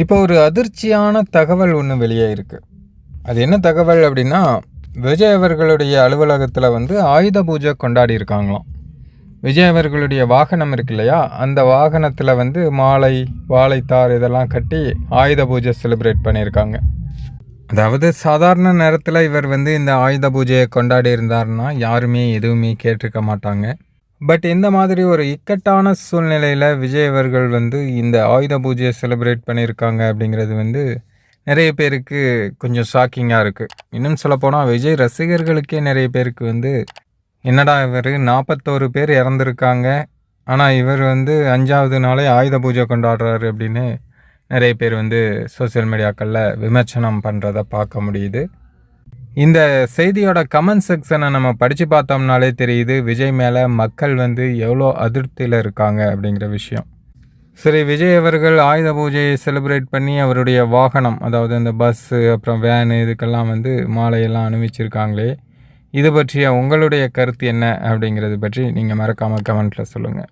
இப்போ ஒரு அதிர்ச்சியான தகவல் ஒன்று வெளியே இருக்குது அது என்ன தகவல் அப்படின்னா விஜய் அவர்களுடைய அலுவலகத்தில் வந்து ஆயுத பூஜை கொண்டாடி இருக்காங்களாம். விஜய் அவர்களுடைய வாகனம் இருக்கு இல்லையா? அந்த வாகனத்தில் வந்து மாலை வாழைத்தார் இதெல்லாம் கட்டி ஆயுத பூஜை செலிப்ரேட் பண்ணியிருக்காங்க. அதாவது சாதாரண நேரத்தில் இவர் வந்து இந்த ஆயுத பூஜையை கொண்டாடி இருந்தார்னா யாருமே எதுவுமே கேட்டிருக்க மாட்டாங்க. பட் இந்த மாதிரி ஒரு இக்கட்டான சூழ்நிலையில் விஜய் அவர்கள் வந்து இந்த ஆயுத பூஜையை செலிப்ரேட் பண்ணியிருக்காங்க அப்படிங்கிறது வந்து நிறைய பேருக்கு கொஞ்சம் ஷாக்கிங்காக இருக்குது இன்னும் சொல்லப்போனால் விஜய் ரசிகர்களுக்கே நிறைய பேருக்கு வந்து என்னடா இவர்? நாற்பத்தோரு பேர் இறந்துருக்காங்க. ஆனால் இவர் வந்து அஞ்சாவது நாளே ஆயுத பூஜை கொண்டாடுறாரு அப்படின்னு நிறைய பேர் வந்து சோஷியல் மீடியாக்களில் விமர்சனம் பண்ணுறத பார்க்க முடியுது. இந்த செய்தியோட கமெண்ட் செக்ஷனை நம்ம படித்து பார்த்தோம்னாலே தெரியுது விஜய் மேலே மக்கள் வந்து எவ்வளோ அதிருப்தியில் இருக்காங்க அப்படிங்கிற விஷயம். சரி விஜய் அவர்கள் ஆயுத பூஜையை செலிப்ரேட் பண்ணி அவருடைய வாகனம் அதாவது இந்த பஸ்ஸு அப்புறம் வேனு இதுக்கெல்லாம் வந்து மாலையெல்லாம் அணிவிச்சிருக்காங்களே. இது பற்றிய உங்களுடைய கருத்து என்ன அப்படிங்கிறது பற்றி நீங்கள் மறக்காமல் கமெண்ட்டில் சொல்லுங்கள்